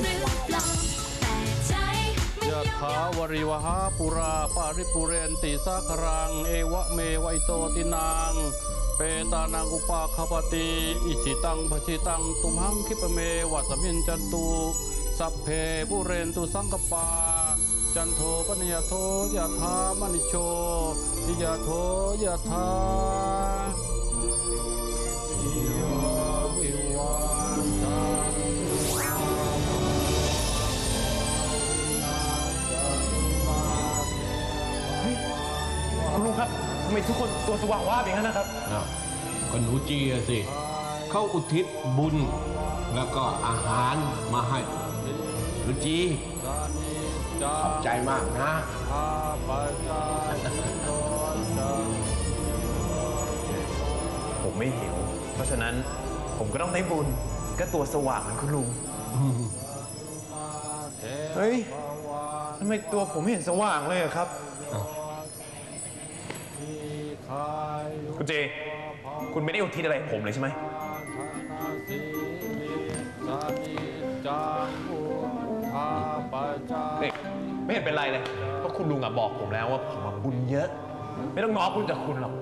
หรือเปล่าแต่ใจมันยะอมถาวริวหาปุราปาริปุเรนติสาครัง เอวะเมวัยโตตินาง เปตานังอุปาคปติ อิชิตังภชิตัง ตุมหังคิปเมวัสมินจันตุสัพเพปุเรนตุสังกปา จันโทปนิยโทยะธามณิโชยะโทยะธา ไมทุกคนตัวสว่างว่าบอย่างนั้นนะครับ อ้าวก็หนูจีอะสิ เขาอุทิศบุญ แล้วก็อาหารมาให้ หนูจีขอบใจมากนะข้าพเจ้าโดนจะผมไม่หิว เพราะฉะนั้นผมก็ต้องได้บุญ ก็ตัวสว่างเหมือนคุณลุง เฮ้ยทำไมตัวผมไม่เห็นสว่างเลยอะครับ คุณเจ คุณไม่ได้อุทิศอะไรผมเลยใช่ไหมเจ้านี่ไม่เห็นเป็นไรเลย เพราะคุณลุงอะบอกผมแล้วว่าผมอะบุญเยอะ ไม่ต้องง้อคุณจากคุณหรอก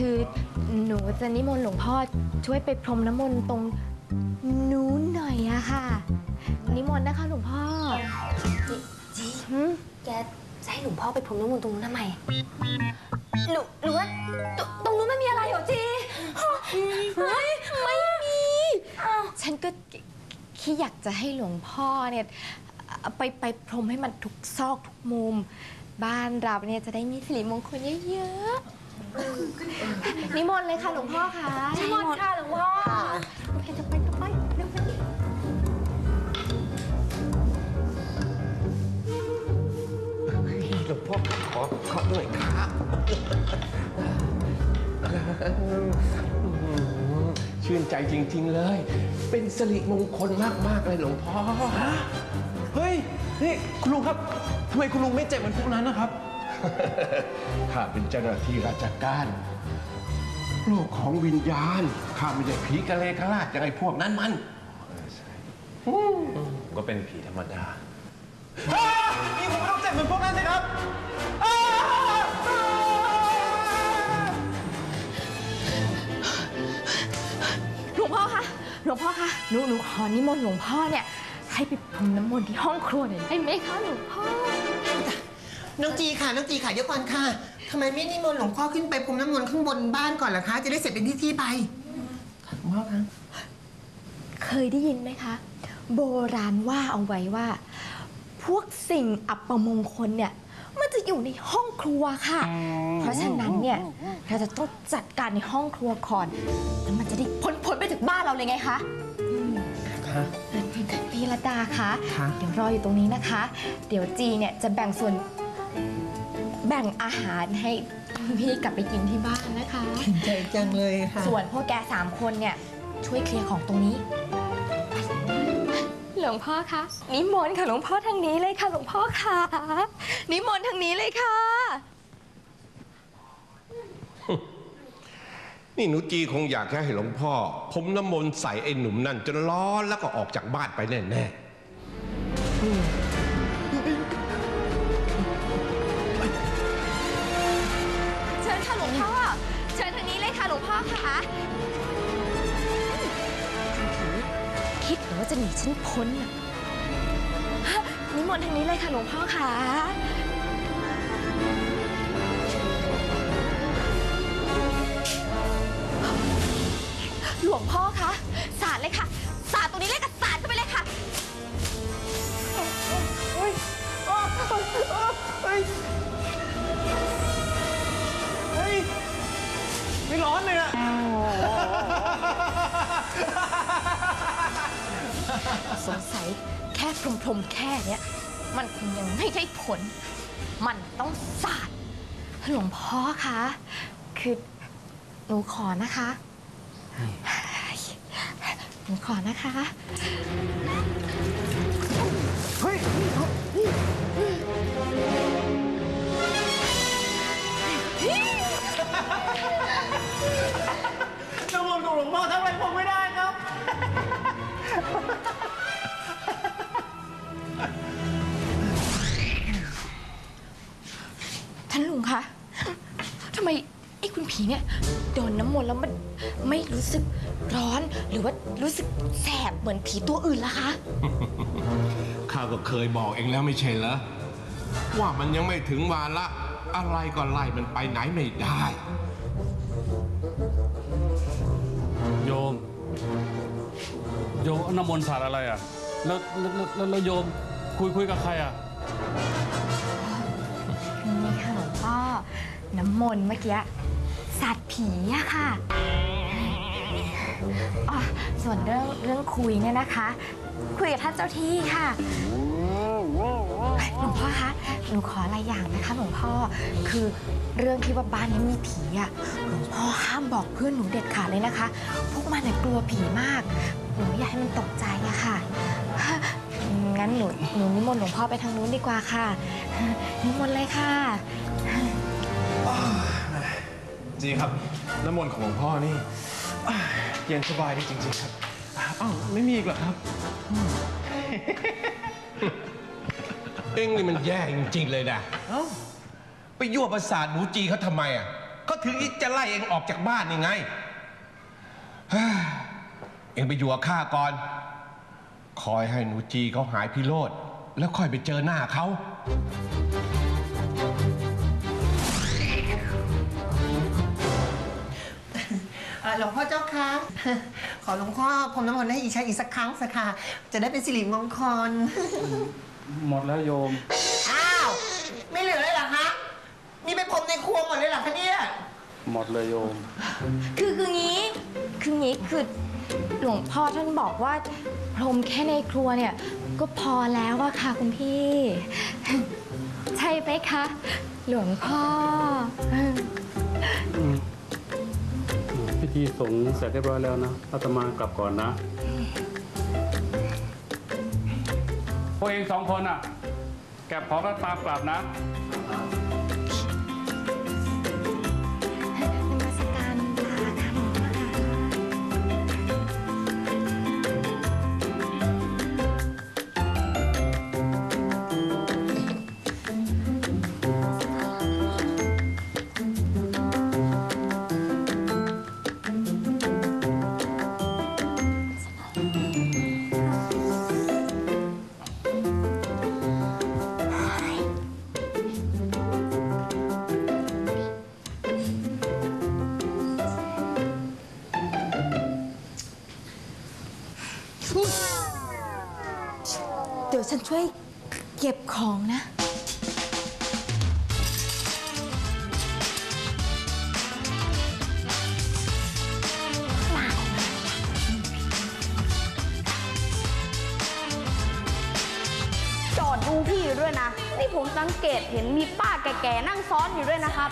คือหนูจะนิมนต์หลวงพ่อช่วยไปพรมน้ำมนต์ตรงนู้นหน่อยอะค่ะ นิมนต์นะคะหลวงพ่อจีหืมแกจะให้หลวงพ่อไปพรมน้ำมนต์ตรงนู้นทำไมหรือหรือว่าตตรงนู้นไม่มีอะไรเหรอจีเฮ้ยไม่มีฉันก็แค่อยากจะให้หลวงพ่อเนี่ยเอาไปไปพรมให้มันทุกซอกทุกมุม บ้านเราเนี่ยจะได้มีสิริมงคลเยอะๆ นิมนต์เลยค่ะหลวงพ่อค่ะนิมนต์ค่ะหลวงพ่อโอเคจะไปจะไปเร็วๆหลวงพ่อขอขอหน่อยครับชื่นใจจริง ๆเลย เป็นสิริมงคลมากๆเลยหลวงพ่อ เฮ้ย นี่คุณลุงครับทำไมคุณลุงไม่เจ็บเหมือนพวกนั้นนะครับ ข้าเป็นเจ้าหน้าที่ราชการโลกของวิญญาณ ข้าไม่ได้ผีกะเลกะลาดอย่างไอ้พวกนั้นมันผมก็เป็นผีธรรมดานี่ผมไม่ต้องเจ็บเหมือนพวกนั้นสิครับอ้าหลวงพ่อคะหลวงพ่อคะหนูหนูขอนิมนต์หลวงพ่อเนี่ย ให้ไปพรมน้ำมนต์ที่ห้องครัวหน่อยได้ไหมคะหลวงพ่อ น้องจีค่ะ น้องจีค่ะเดี๋ยวก่อนค่ะทำไมไม่นิมนต์หลวงพ่อขึ้นไปพรมน้ำมนต์ข้างบนบ้านก่อนล่ะคะ จะได้เสร็จเป็นที่ที่ๆไปหลวงพ่อคะเคยได้ยินไหมคะ โบราณว่าเอาไว้ว่า พวกสิ่งอัปมงคลเนี่ย มันจะอยู่ในห้องครัวค่ะ เพราะฉะนั้นเนี่ยเราจะต้องจัดการในห้องครัวก่อนแล้วมันจะได้พ้นพ้นไปถึงบ้านเราเลยไงคะอืมเอ่อพี่ระดาคะ ค่ะ เดี๋ยวรออยู่ตรงนี้นะคะ เดี๋ยวจีเนี่ยจะแบ่งส่วน แบ่งอาหารให้พี่กลับไปกินที่บ้านนะคะเห็นใจจังเลยค่ะ ส่วนพวกแกสามคนเนี่ยช่วยเคลียร์ของตรงนี้ หลวงพ่อคะนิมนต์ค่ะหลวงพ่อทางนี้เลยค่ะ หลวงพ่อค่ะนิมนต์ทางนี้เลยค่ะ นี่หนูจีคงอยากจะให้หลวงพ่อผมน้ำมนต์ใส่ไอ้หนุ่มนั่นจนร้อนแล้วก็ออกจากบ้านไปแน่เงพ่อ เชิญทางนี้เลยค่ะหลวงพ่อค่ะคิดเหรอว่าจะหนีฉันพ้นน่ะฮะนิมนต์ทางนี้เลยค่ะหลวงพ่อค่ะ หลวงพ่อคะ สงสัยแค่พรมๆแค่เนี้ยมันคงยังไม่ได้ผล มันต้องสาดหลวงพ่อคะคือหนูขอนะคะหนูขอนะคะน้ำมนต์ของหลวงพ่อทำอะไรผมไม่ได้ครับ ไอ้คุณผีเนี่ยโดนน้ำมนต์แล้วมันไม่รู้สึกร้อนหรือว่ารู้สึกแสบเหมือนผีตัวอื่นล่ะคะ ข้าก็เคยบอกเองแล้วไม่ใช่เหรอว่ามันยังไม่ถึงวาระอะไรก็ไล่มันไปไหนไม่ได้ โยม โยมเอาน้ำมนต์สาดอะไรอะ แล้วแล้วแล้วแล้วแล้วโยมคุยคุยกับใครอะ นี่ค่ะหลวงพ่อน้ำมนต์เมื่อกี้ สัตว์ผีอะค่ะอ๋อส่วนเรื่องเรื่องคุยเนี่ยนะคะ คุยกับท่านเจ้าที่ค่ะหลวงพ่อคะหนูขออะไรอย่างนะคะหลวงพ่อคือเรื่องที่ว่าบ้านนี้มีผีอะหลวงพ่อห้ามบอกเพื่อนหนูเด็ดขาดเลยนะคะ พวกมันน่ะกลัวผีมากหนูไม่อยากให้มันตกใจอะค่ะงั้นหนูหนูนิมนต์หลวงพ่อไปทางนู้นดีกว่าค่ะ นิมนต์เลยค่ะ จริงครับน้ำมนต์ของหลวงพ่อนี่อ่าเย็นสบายดีจริงๆครับอ้าวไม่มีอีกเหรอครับ เองนี่มันแย่จริงๆเลยนะเอ้า ไปยั่วประสาทหนูจีเขาทำไมอะก็ถึงจะไล่เองออกจากบ้านยังไงเฮ้ยเองไปอยู่กับข้าก่อน คอยให้หนูจีเขาหายพิโรธแล้วค่อยไปเจอหน้าเขา หลวงพ่อเจ้าคะขอหลวงพ่อพรมน้ำมนต์ให้อีกชันอีกสักครั้งสักค่ะ จะได้เป็นสิริมงคล หมดแล้วโยม อ้าว ไม่เหลือเลยเหรอคะ นี่ไปพรมในครัวหมดเลยเหรอคะเนี่ย หมดเลยโยม คือคืองี้ คืองี้คือหลวงพ่อท่านบอกว่าพรมแค่ในครัวเนี่ย ก็พอแล้วอะค่ะคุณพี่ ใช่ไหมคะ หลวงพ่อ พี่สงเสร็จเรียบร้อยแล้วนะอาตมากลับก่อนนะ พวกเองสองคนอะ แก็บของแล้วตามกลับนะ ดี๋ยวฉันช่วยเก็บของนะ จอดดูพี่อยู่ด้วยนะ นี่ผมสังเกตเห็นมีป้าแก่ๆนั่งซ้อนอยู่ด้วยนะครับ